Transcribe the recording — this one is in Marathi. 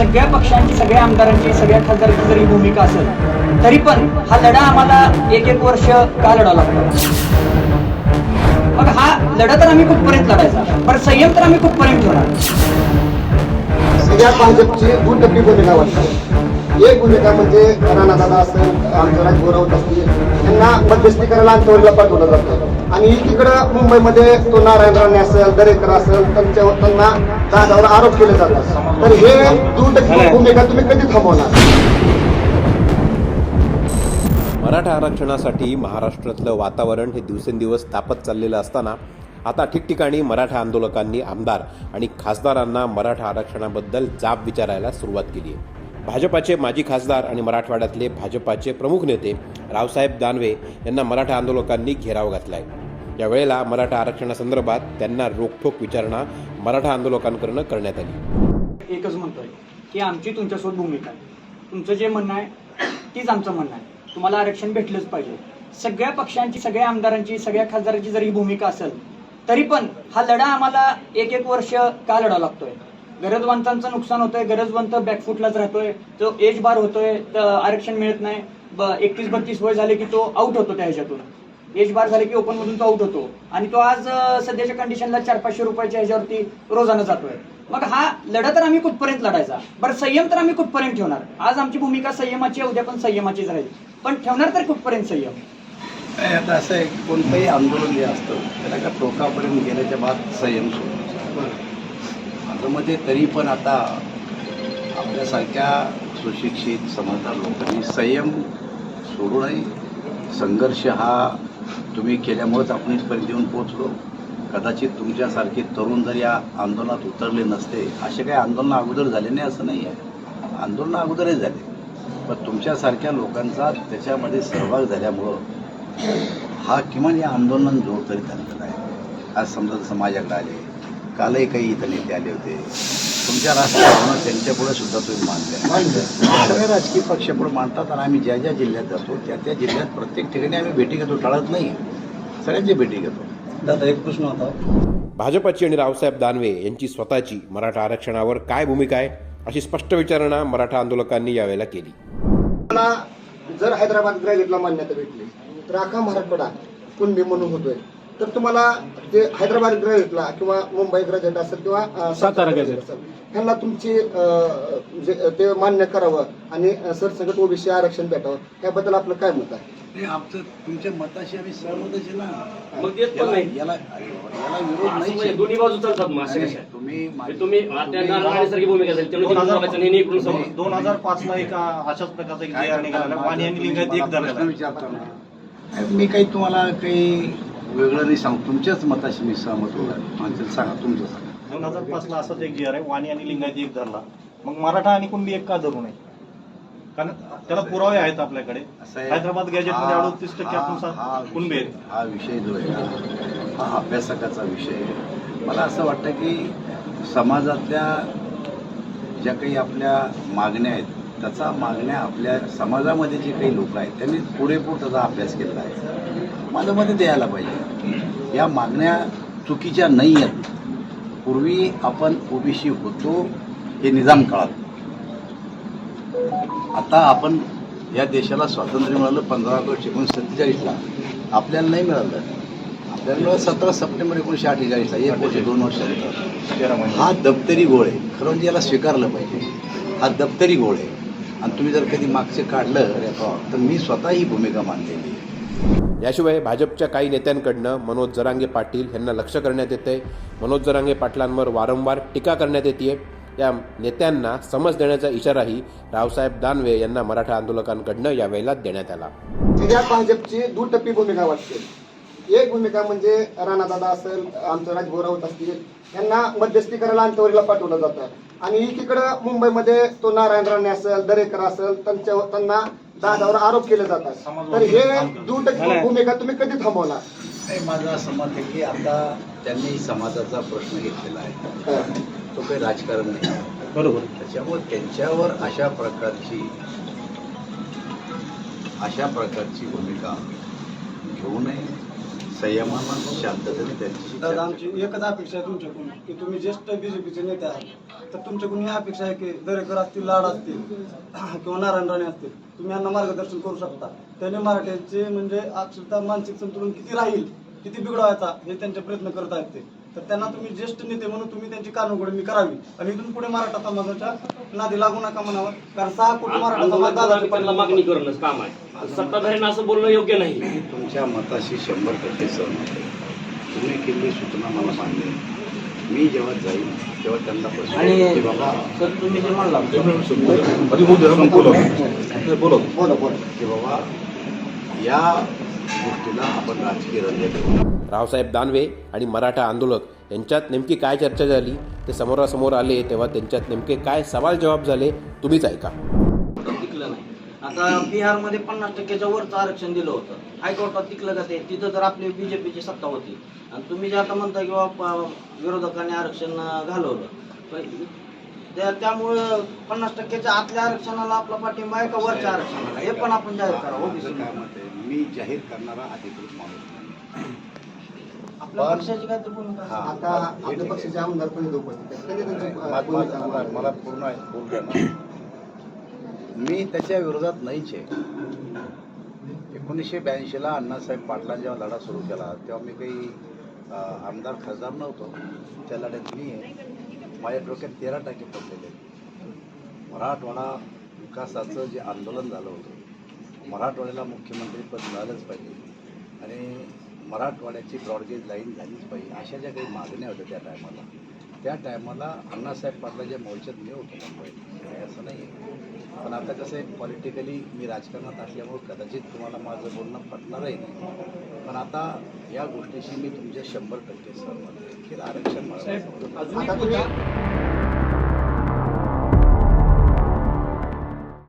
सगळ्या पक्षांची सगळ्या आमदारांची सगळ्या खासदारांची जरी भूमिका असेल तरी पण हा लढा आम्हाला एक एक वर्ष का लढावा लागतो? मग हा लढा तर आम्ही कुठपर्यंत लढायचा? पण संयम तर आम्ही कुठपर्यंत ठेवणार? सगळ्या भाजपची दोन टप्पी भूमिका वाटते. एक भूमिका म्हणजे राणादादा असेल आमचं राजगौरव असतील त्यांना मध्यस्थी करायला अंतवरीला पाठवलं जातं. आणि एकीकडं मुंबईमध्ये तो नारायण राणे असेल दरेकर असेल त्यांच्यावर त्यांना दादावर आरोप केले जातात. तर हे टप्पी भूमिका तुम्ही कधी थांबवणार? मराठा आरक्षणासाठी महाराष्ट्रातलं वातावरण हे दिवसेंदिवस तापत चाललेलं असताना आता ठिकठिकाणी मराठा आंदोलकांनी आमदार आणि खासदारांना मराठा आरक्षणाबद्दल जाब विचारायला सुरुवात केली आहे. भाजपाचे माजी खासदार आणि मराठवाड्यातले भाजपाचे प्रमुख नेते रावसाहेब दानवे यांना मराठा आंदोलकांनी घेराव घातलाय. यावेळेला मराठा आरक्षणासंदर्भात त्यांना रोखठोक विचारणा मराठा आंदोलकांकडून करण्यात आली. एकच म्हणतोय की आमची तुमच्यासोबत भूमिका आहे. तुमचं जे म्हणणं आहे तीच आमचं म्हणणं आहे. तुम्हाला आरक्षण भेटलंच पाहिजे. सगळ्या पक्षांची सगळ्या आमदारांची सगळ्या खासदारांची जरी भूमिका असेल तरी पण हा लढा आम्हाला एक एक वर्ष का लढावा लागतोय? गरजवंतांचं नुकसान होतंय गरजवंत बॅकफुटलाच राहतोय तो एज बार होतोय तर आरक्षण मिळत नाही. एकतीस बत्तीस वय झाले की तो आउट होतो त्या ह्याच्यातून. एज बार झाले की ओपन मधून तो आउट होतो. आणि तो आज सध्याच्या कंडिशनला चार पाचशे रुपयाच्या ह्याच्यावरती रोजानं जातोय. मग हा लढा तर आम्ही कुठपर्यंत लढायचा? बरं संयम तर आम्ही कुठपर्यंत ठेवणार? आज आमची भूमिका संयमाची आहे, उद्या पण संयमाचीच राहील. पण ठेवणार तर कुठपर्यंत संयम? आता असं आहे कोणतंही आंदोलन जे असतं त्याला का टोकापर्यंत गेल्याच्या बाद संयम सोडतो जमते तरी पण आता आपल्यासारख्या सुशिक्षित समजदार लोकांनी संयम सोडूनही संघर्ष हा तुम्ही केल्यामुळेच आपण इथपर्यंत येऊन पोहोचलो. कदाचित तुमच्यासारखे तरुण जर या आंदोलनात उतरले नसते असे काही आंदोलन अगोदर झाले नाही असं नाही आहे. आंदोलनं अगोदरही झाले. पण तुमच्यासारख्या लोकांचा त्याच्यामध्ये सहभाग झाल्यामुळं हा किमान या आंदोलन जोर तरी चाललेला आहे. आज समजा समाजाकडे आले कालही काही इथं नेते आले होते. तुमच्या राष्ट्रीय भावना त्यांच्यापुढे सुद्धा तुम्ही मानले सगळे राजकीय पक्ष पुढे मांडतात आणि आम्ही ज्या ज्या जिल्ह्यात जातो त्या त्या जिल्ह्यात प्रत्येक ठिकाणी आम्ही भेटी घेतो टाळत नाही. सगळ्यांची भेटी घेतो. दादा एक प्रश्न होता. भाजपाची आणि रावसाहेब दानवे यांची स्वतःची मराठा आरक्षणावर काय भूमिका आहे? अशी स्पष्ट विचारणा मराठा आंदोलकांनी यावेळेला केली. मला जर हैदराबाद ग्रॅज्युएटला मान्यता भेटली तर अख्खा मराठवाडा कुणबी म्हणून होतोय. तर तुम्हाला ते हैदराबाद ग्रॅज्युएटला किंवा मुंबई ग्रॅज्युएट असेल किंवा सातारा ग्रॅज्युएट असेल ह्यांना तुमची जे ते मान्य करावं आणि सरसकट ओबीसी आरक्षण भेटावं याबद्दल आपलं काय मत आहे नाही आमचं तुमच्या मताशी आम्ही सहमतच ना मग तेच पण याला नाही. याला याला विरोध असं नाही म्हणजे दोन्ही बाजू चालतात मग असं नाही, कसं आहे? तुम्ही म्हणजे तुम्ही आता नारायणसारखी भूमिका त्यामुळे दोन हजार तुम्ही बघायचं नाही इकडून समोर दोन हजार पाच ला एक अशाच प्रकारचा एक काय जे निघाला? वाणी आणि लिंगायत एक मला धरलेला प्रश्न आहे. विचारता ना. नाही, मी काही तुम्हाला काही वेगळं नाही सांगू. तुमच्याच मताशी मी सहमत होणार सांगा तुमचं सांगा. दोन हजार पाच ला असाच एक आर आहे. वाणी आणि लिंगायत एक धरला. मग मराठा आणि कुणबी एक का धरू नये? कारण त्याला पुरावे आहेत आपल्याकडे. हैदराबाद गॅजेटमध्ये अडोतीस टक्के आपण कुणबी आहेत. हा विषय जो आहे हा अभ्यासकाचा विषय आहे. मला असं वाटतं की समाजातल्या ज्या काही आपल्या मागण्या आहेत त्याचा मागण्या आपल्या समाजामध्ये जे काही लोक आहेत त्यांनी पुरेपूर त्याचा अभ्यास केला आहे. माझं मते द्यायला पाहिजे. या मागण्या चुकीच्या नाही आहेत. पूर्वी आपण ओबीसी होतो हे निजाम काळात. आता आपण या देशाला स्वातंत्र्य मिळालं पंधरा ऑगस्ट एकोणीसशे सत्तेचाळीसला आपल्याला नाही मिळालं. आपल्याला मिळालं सतरा सप्टेंबर एकोणीसशे अठ्ठेचाळीसला. एक वर्ष दोन वर्षानंतर हा दप्तरी गोळ आहे. खरं म्हणजे याला स्वीकारलं पाहिजे. हा दप्तरी गोळ आहे. आणि तुम्ही जर कधी मागचे काढलं रेकॉर्ड तर मी स्वतः ही भूमिका मांडलेली आहे. याशिवाय भाजपच्या काही नेत्यांकडनं मनोज जरांगे पाटील यांना लक्ष करण्यात येते मनोज जरांगे पाटलांवर वारंवार टीका करण्यात येते या नेत्यांना समज देण्याचा इशाराही रावसाहेब दानवे यांना मराठा आंदोलकांकडनं यावेळेला देण्यात आला. भाजपची दुटप्पी भूमिका वाटते. एक भूमिका म्हणजे राणादादा असेल आमचं राजभोरावत असतील यांना मध्यस्थी करायला अंतवरीला पाठवलं जातं. आणि एकीकडं मुंबईमध्ये तो नारायण राणे असेल दरेकर असेल त्यांच्या त्यांना दादावर आरोप केले जातात. तर हे दुटप्पी भूमिका तुम्ही कधी थांबवणार? माझं असं मत आहे की आता त्यांनी समाजाचा प्रश्न घेतलेला आहे. तो काही राजकारण नाही. बरोबर. त्याच्यामुळे त्यांच्यावर अशा प्रकारची अशा प्रकारची भूमिका घेऊ नये. संयमानं शांततेने त्यांची दादा आमची एकच अपेक्षा आहे तुमच्याकडून की तुम्ही ज्येष्ठ बीजेपीचे नेते आहात. तर तुमच्याकडून ही अपेक्षा आहे की दरेकर असतील लाड असतील किंवा नारायण राणे असतील तुम्ही यांना मार्गदर्शन करू शकता. त्याने मराठ्यांचे म्हणजे अक्षरता मानसिक संतुलन किती राहील किती बिघडवायचा हे त्यांचे प्रयत्न करत आहेत ते. तर त्यांना तुम्ही ज्येष्ठ नेते म्हणून तुम्ही त्यांची कानोघडणी करावी. आणि इथून पुढे मराठा समाजाच्या नादी लागू नका म्हणावं. कारण सहा कोटी मराठा समाज आंदोलनाला मागणी करणंच काम आहे. सत्ताधाऱ्यांना असं बोलणं योग्य नाही. तुमच्या मताशी शंभर टक्के सहमत आहे. तुम्ही केलेली सूचना मला मान्य मी जेव्हा जाईल तेव्हा त्यांना प्रश्न बाबा सर तुम्ही जे म्हणला बोला बोला. की बाबा या गोष्टीला आपण राजकीय रावसाहेब दानवे आणि मराठा आंदोलक यांच्यात नेमकी काय चर्चा झाली? ते समोरासमोर आले तेव्हा त्यांच्यात नेमके काय सवाल जवाब झाले तुम्हीच ऐका. आता बिहारमध्ये पन्नास टक्क्याच्या वरचं आरक्षण दिलं होतं. हायकोर्टात टिकलं का ते? तिथं तर आपली बीजेपीची सत्ता होती. आणि तुम्ही जे आता म्हणता की बाबा विरोधकांनी आरक्षण घालवलं. पण त्या त्यामुळं पन्नास टक्क्याच्या आतल्या आरक्षणाला आपला पाठिंबा आहे का वरच्या आरक्षणाला? हे पण आपण जाहीर करा ओबीसी मी जाहीर करणारा अधिकृत माणूस नाही आपल्या पक्षाची काय तर भूमिका हा. असेल. आता आपल्या पक्षाचे आमदार पण इथं उपस्थित आहेत त्यांनी त्यांची अ, मला- भूमिका मला मांडावी. मला पूर्ण आहे, बोलू द्या ना मी त्याच्या विरोधात नाहीच आहे एकोणीसशे ब्याऐंशीला अण्णासाहेब पाटलांनी जेव्हा लढा सुरू केला तेव्हा मी काही अं, आमदार खासदार नव्हतो त्या लढ्यात मी आहे माझ्या डोक्यात तेरा टाके पडलेले आहेत मराठवाडा विकासाचं जे आंदोलन झालं होतं मराठवाड्याला मुख्यमंत्रीपद मिळालंच पाहिजे. आणि मराठवाड्याची ब्रॉडगेज लाईन झालीच पाहिजे. अशा ज्या काही मागण्या होत्या त्या टायमाला त्या टायमाला अण्णासाहेब पाटलाच्या मोर्चात मी होतो मुंबईत हे असं नाही आहे पण आता कसं आहे पॉलिटिकली मी राजकारणात असल्यामुळं कदाचित तुम्हाला माझं बोलणं पटणारही नाही. पण आता या गोष्टीशी मी तुमच्या शंभर टक्के सहमत आहे. की आरक्षण मिळालं.